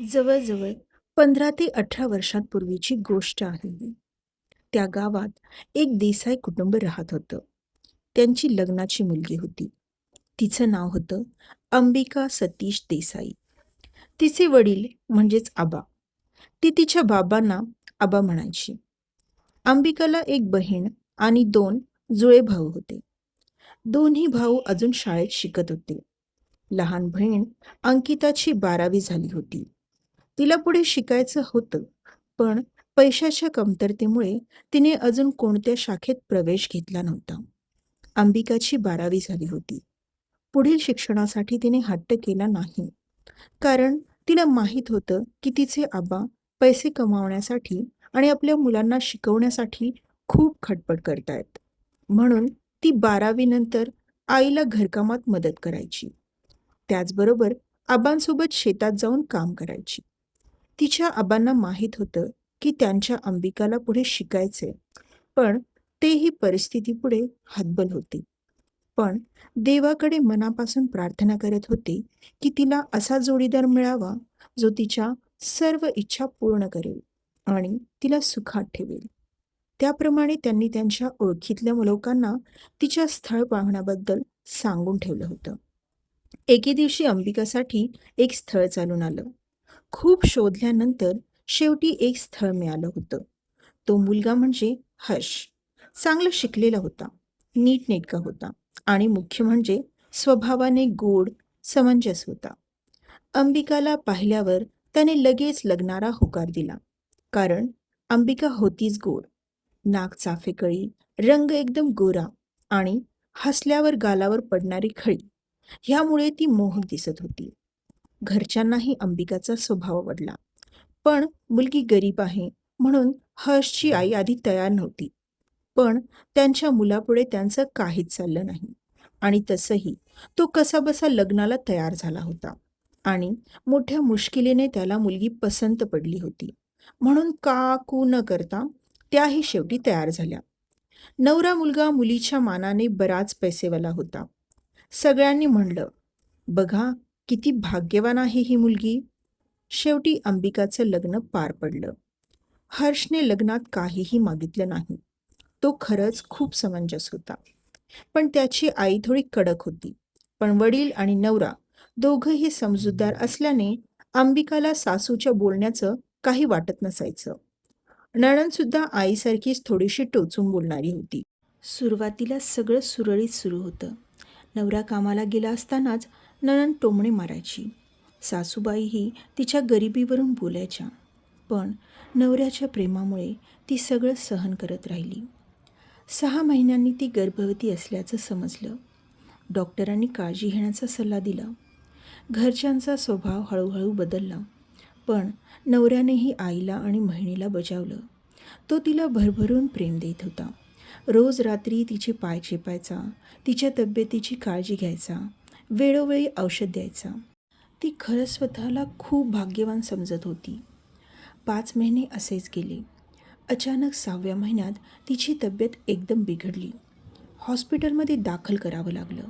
जवळजवळ पंधरा ते अठरा वर्षांपूर्वीची गोष्ट आहे ही. त्या गावात एक देसाई कुटुंब राहत होतं. त्यांची लग्नाची मुलगी होती. तिचं नाव होतं अंबिका सतीश देसाई. तिचे वडील म्हणजेच आबा. ती तिच्या बाबांना आबा म्हणायची. अंबिकाला एक बहीण आणि दोन जुळे भाऊ होते. दोन्ही भाऊ अजून शाळेत शिकत होते. लहान बहीण अंकिताची बारावी झाली होती. तिला पुढे शिकायचं होतं, पण पैशाच्या कमतरतेमुळे तिने अजून कोणत्या शाखेत प्रवेश घेतला नव्हता. अंबिकाची बारावी झाली होती. पुढील शिक्षणासाठी तिने हट्ट केला नाही. कारण तिला माहीत होतं की तिचे आबा पैसे कमावण्यासाठी आणि आपल्या मुलांना शिकवण्यासाठी खूप खटपट करतायत. म्हणून ती बारावीनंतर आईला घरकामात मदत करायची. त्याचबरोबर आबांसोबत शेतात जाऊन काम करायची. तिच्या आबांना माहीत होतं की त्यांच्या अंबिकाला पुढे शिकायचंय, पण तेही परिस्थितीपुढे हातबल होती पण देवाकडे मनापासून प्रार्थना करत होती की तिला असा जोडीदार मिळावा जो तिच्या सर्व इच्छा पूर्ण करेल आणि तिला सुखात ठेवेल. त्याप्रमाणे त्यांनी त्यांच्या ओळखीतल्या लोकांना तिच्या स्थळ पाहण्याबद्दल सांगून ठेवलं होतं. एके दिवशी अंबिकासाठी एक स्थळ चालून आलं. खूप शोधल्यानंतर शेवटी एक स्थळ मिळालं होतं. तो मुलगा म्हणजे हर्ष. चांगला शिकलेला होता, नीटनेटका होता आणि मुख्य म्हणजे स्वभावाने गोड, समंजस होता. अंबिकाला पाहिल्यावर त्याने लगेच लग्नारा होकार दिला. कारण अंबिका होतीच गोड. नाक चाफेकळी, रंग एकदम गोरा आणि हसल्यावर गालावर पडणारी खळी ह्यामुळे ती मोहक दिसत होती. घरच्यांनाही अंबिकाचा स्वभाव आवडला. पण मुलगी गरीब आहे म्हणून हर्षची आई आधी तयार नव्हती. पण त्यांच्या मुलापुढे त्यांचं काहीच चाललं नाही आणि तसंही तो कसाबसा लग्नाला तयार झाला होता आणि मोठ्या मुश्किलीने त्याला मुलगी पसंत पडली होती. म्हणून का कू न करता त्याही शेवटी तयार झाल्या. नवरा मुलगा मुलीच्या मानाने बराच पैसेवाला होता. सगळ्यांनी म्हणलं, बघा किती भाग्यवान आहे ही मुलगी. शेवटी अंबिकाचं लग्न पार पडलं. हर्षने लग्नात काहीही मागितलं नाही. तो खरंच खूप समंजस होता. पण त्याची आई थोडी कडक होती. पण वडील आणि नवरा दोघंही समजूतदार असल्याने अंबिकाला सासूच्या बोलण्याचं काही वाटत नसायचं. नणनसुद्धा आईसारखीच थोडीशी टोचून बोलणारी होती. सुरुवातीला सगळं सुरळीत सुरू होतं. नवरा कामाला गेला असतानाच नणंद टोमणे मारायची. सासूबाईही तिच्या गरिबीवरून बोलायच्या. पण नवऱ्याच्या प्रेमामुळे ती सगळं सहन करत राहिली. सहा महिन्यांनी ती गर्भवती असल्याचं समजलं. डॉक्टरांनी काळजी घेण्याचा सल्ला दिला. घरच्यांचा स्वभाव हळूहळू बदलला. पण नवऱ्यानेही आईला आणि बहिणीला बजावलं. तो तिला भरभरून प्रेम देत होता. रोज रात्री तिचे पाय चेपायचा, तिच्या तब्येतीची काळजी घ्यायचा, वेळोवेळी औषध द्यायचा. ती खरं स्वतःला खूप भाग्यवान समजत होती. पाच महिने असेच गेले. अचानक सहाव्या महिन्यात तिची तब्येत एकदम बिघडली. हॉस्पिटलमध्ये दाखल करावं लागलं.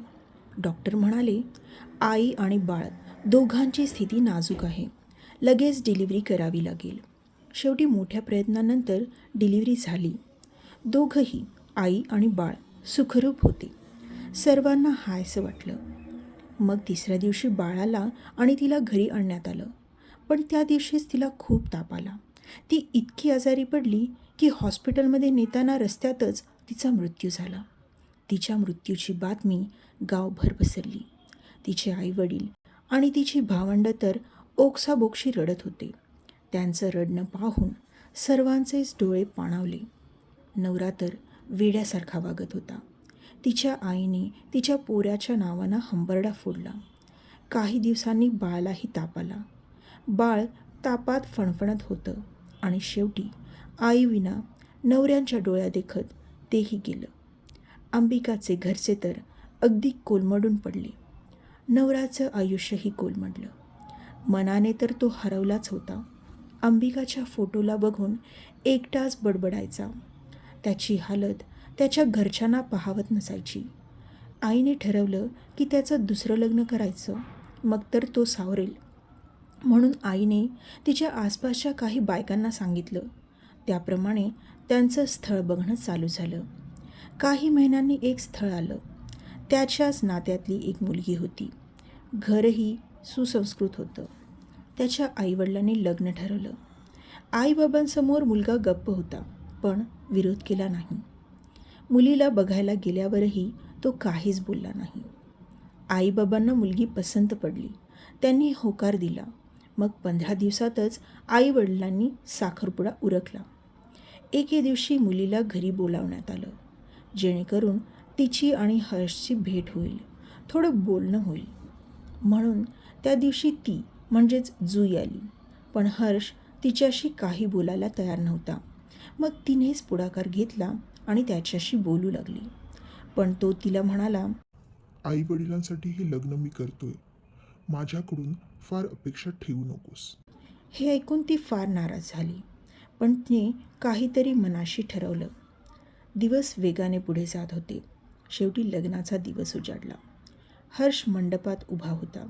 डॉक्टर म्हणाले, आई आणि बाळ दोघांची स्थिती नाजूक आहे. लगेच डिलिव्हरी करावी लागेल. शेवटी मोठ्या प्रयत्नानंतर डिलिव्हरी झाली. दोघंही आई आणि बाळ सुखरूप होते. सर्वांना हायसं वाटलं. मग तिसऱ्या दिवशी बाळाला आणि तिला घरी आणण्यात आलं. पण त्या दिवशीच तिला खूप ताप आला. ती इतकी आजारी पडली की हॉस्पिटलमध्ये नेताना रस्त्यातच तिचा मृत्यू झाला. तिच्या मृत्यूची बातमी गावभर पसरली. तिचे आईवडील आणि तिची भावंडं तर ओक्साबोक्षी रडत होते. त्यांचं रडणं पाहून सर्वांचेच डोळे पाणावले. नवरा तर वेड्यासारखा वागत होता. तिच्या आईने तिच्या पोऱ्याच्या नावानं हंबरडा फोडला. काही दिवसांनी बाळालाही ताप आला. बाळ तापात फणफणत होतं आणि शेवटी आईविना नवऱ्यांच्या डोळ्या देखत तेही गेलं. अंबिकाचे घरचे तर अगदी कोलमडून पडले. नवऱ्याचं आयुष्यही कोलमडलं. मनाने तर तो हरवलाच होता. अंबिकाच्या फोटोला बघून एकटाच बडबडायचा. त्याची हालत त्याच्या घरच्यांना पाहावत नसायची. आईने ठरवलं की त्याचं दुसरं लग्न करायचं, मग तर तो सावरेल. म्हणून आईने तिच्या आसपासच्या काही बायकांना सांगितलं. त्याप्रमाणे त्यांचं स्थळ बघणं चालू झालं. काही महिन्यांनी एक स्थळ आलं. त्याच्याच नात्यातली एक मुलगी होती. घरही सुसंस्कृत होतं. त्याच्या आईवडिलांनी लग्न ठरवलं. आईबाबांसमोर मुलगा गप्प होता पण विरोध केला नाही. मुलीला बघायला गेल्यावरही तो काहीच बोलला नाही. आईबाबांना मुलगी पसंत पडली. त्यांनी होकार दिला. मग पंधरा दिवसातच आईवडिलांनी साखरपुडा उरकला. एके दिवशी मुलीला घरी बोलावण्यात आलं. जेणेकरून तिची आणि हर्षची भेट होईल. थोडं बोलणं होईल. म्हणून त्या दिवशी ती म्हणजेच जुई आली पण हर्ष तिच्याशी काही बोलायला तयार नव्हता. मग तिनेच पुढाकार घेतला आणि त्याच्याशी बोलू लागली. पण तो तिला म्हणाला आई वडिलांसाठी हे लग्न मी करतोय. माझ्याकडून फार अपेक्षा ठेवू नकोस. हे ऐकून ती फार नाराज झाली. पण तिने काहीतरी मनाशी ठरवलं. दिवस वेगाने पुढे जात होते. शेवटी लग्नाचा दिवस उजाडला. हर्ष मंडपात उभा होता.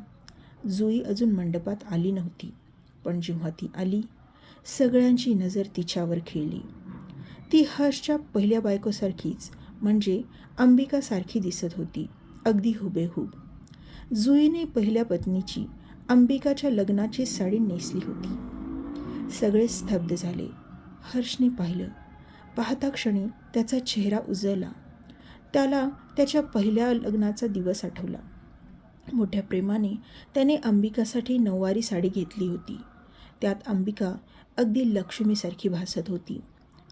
जुई अजून मंडपात आली नव्हती. पण जेव्हा ती आली सगळ्यांची नजर तिच्यावर खेळली. ती हर्षच्या पहिल्या बायकोसारखीच म्हणजे अंबिकासारखी दिसत होती अगदी हुबेहूब. जुईने पहिल्या पत्नीची अंबिकाच्या लग्नाची साडी नेसली होती. सगळे स्तब्ध झाले. हर्षने पाहिलं. पाहता क्षणी त्याचा चेहरा उजळला. त्याला त्याच्या पहिल्या लग्नाचा दिवस आठवला. मोठ्या प्रेमाने त्याने अंबिकासाठी नऊवारी साडी घेतली होती. त्यात अंबिका अगदी लक्ष्मीसारखी भासत होती.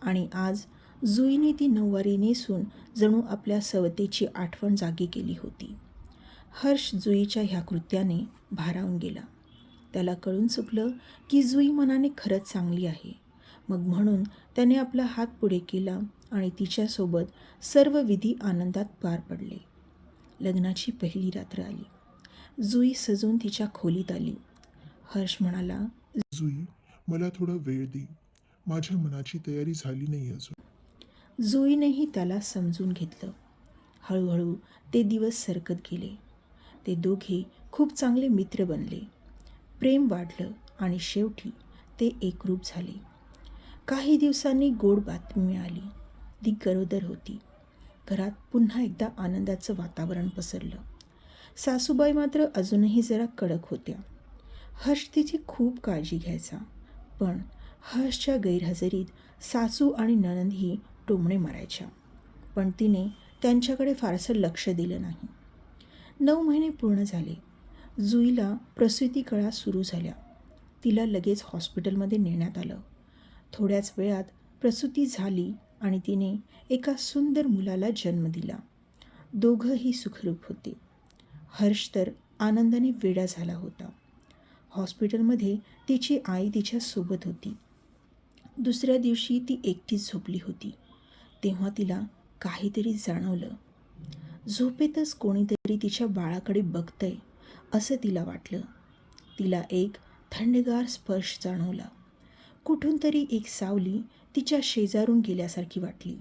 आणि आज जुईने ती नऊवारी नेसून जणू आपल्या सवतेची आठवण जागी केली होती. हर्ष जुईच्या ह्या कृत्याने भारावून गेला. त्याला कळून चुकलं की जुई मनाने खरंच चांगली आहे. मग म्हणून त्याने आपला हात पुढे केला आणि तिच्यासोबत सर्व विधी आनंदात पार पडले. लग्नाची पहिली रात्र आली. जुई सजून तिच्या खोलीत आली. हर्ष म्हणाला जुई मला थोडा वेळ दे. माझ्या मनाची तयारी झाली नाही अजून. जुईनेही त्याला समजून घेतलं. हळूहळू ते दिवस सरकत गेले. ते दोघे खूप चांगले मित्र बनले. प्रेम वाढलं आणि शेवटी ते एकरूप झाले. काही दिवसांनी गोड बातमी मिळाली. ती गरोदर होती. घरात पुन्हा एकदा आनंदाचं वातावरण पसरलं. सासूबाई मात्र अजूनही जरा कडक होत्या. हर्ष तिची खूप काळजी घ्यायचा. पण हर्षच्या गैरहजेरीत सासू आणि ननंदही टोमणे मारायच्या. पण तिने त्यांच्याकडे फारसं लक्ष दिलं नाही. नऊ महिने पूर्ण झाले. जुईला प्रसूती कळा सुरू झाल्या. तिला लगेच हॉस्पिटलमध्ये नेण्यात आलं. थोड्याच वेळात प्रसूती झाली आणि तिने एका सुंदर मुलाला जन्म दिला. दोघंही सुखरूप होते. हर्ष तर आनंदाने वेडा झाला होता. हॉस्पिटलमध्ये तिची आई तिच्यासोबत होती. दुसऱ्या दिवशी ती एकटीच झोपली होती. तेव्हा तिला काहीतरी जाणवलं. झोपेतच कोणीतरी तिच्या बाळाकडे बघतंय असं तिला वाटलं. तिला एक थंडगार स्पर्श जाणवला. कुठून तरी एक सावली तिच्या शेजारून गेल्यासारखी वाटली.